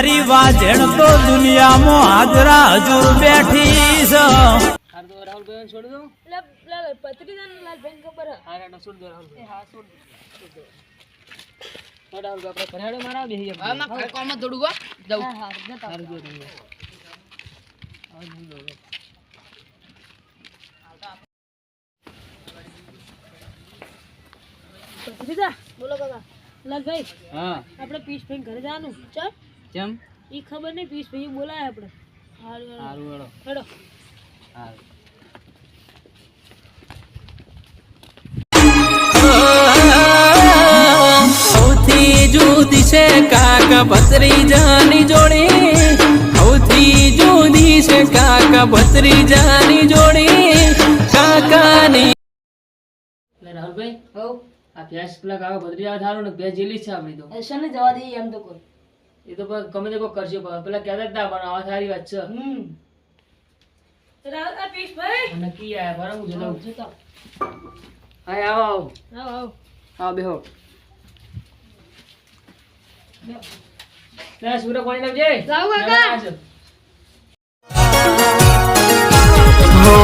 મારી વાજણ તો દુનિયામાં હાજરા હજુર બેઠી છે આપણે બોલો કાકા હા. પીસ ભાઈ ઘરે જવાનું. ચાલ. કેમ? ઈ ખબર નહીં પીસ ભાઈ બોલાય આપણે હારું હારું. હેડો હેડો. હારું. જુદી છે કાકા જોડી. સૌથી જુદી છે કાકા ભત્રીજાની જોડી. કાકાની રાહુલભાઈ હો આ પ્યાસ પેલા કાકા ભદ્રી આવે સારું ને ભેંસ જેલી છે આપણી તો. એશન જવા દઈએ એમ તો કોઈ. એ તો ગમે તે કોઈ કરશે પેલા કહેતા જ ના પણ આવા સારી વાત છે. હમ. રાલ આ પીસ ભાઈ. અને કી આયા? બરાબર હું જલાવું જતા હા આવો આવો. આવો આવો. આવો બેહો. લે સુરે પાણી લાવજે લાવું કાકા. હો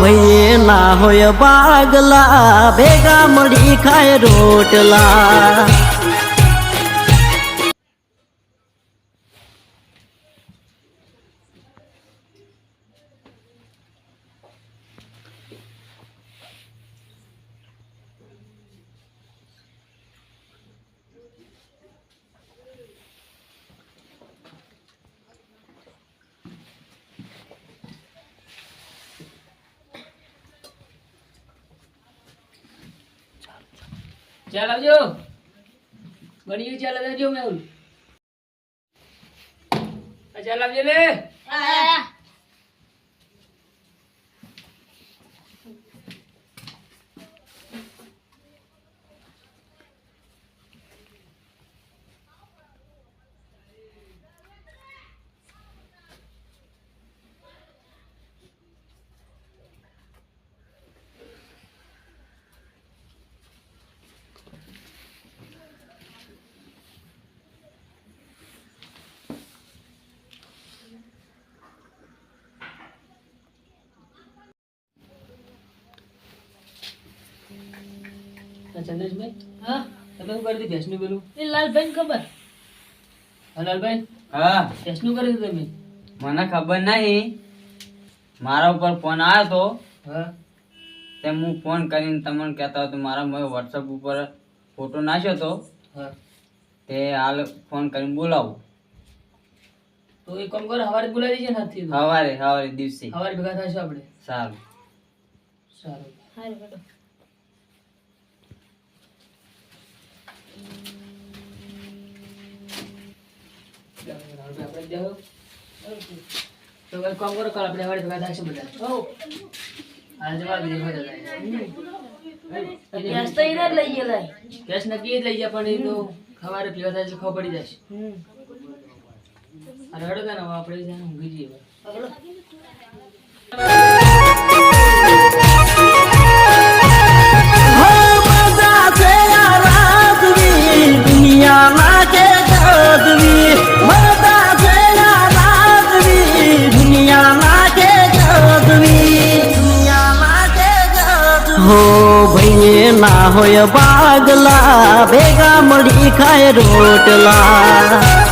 ભાઈ ના હોય બાગલા ભેગા મળી ખાય રોટલા. ચાલ આવજો. બની ચાલ આવજો આ ચાલ આવજો લે આ ચંદ્રેશભાઈ હા? તમે શું કરી દીધું ભેંસનું પેલું? એ લાલ ખબર. હા લાલભાઈ? હા. ભેંસનું કરી દીધું તમે? મને ખબર નહીં. મારા ઉપર ફોન આવ્યો તો. હા. તે હું ફોન કરીને તમને કહેતા હતો મારા મેં વોટ્સઅપ ઉપર ફોટો નાખ્યો હતો હા. તે હાલ ફોન કરીને બોલાવું. તો એક કામ કરો હવારે બોલાવી દેજે નથી. સવારે સવારે દિવસે. હવારે ભેગા થઈશું આપણે. સારું. સારું. હારું હેડો આપણે દેવો તો કાલ આપણે બધા હો નક્કી જ લઈ ગયા પણ એ તો ખવારે ભેગા થાય છે ખબર પડી જશે અરે હડો કાને આપણે હો ભાઈ ના હોય બાગલા ભેગા મળી ખાય રોટલા.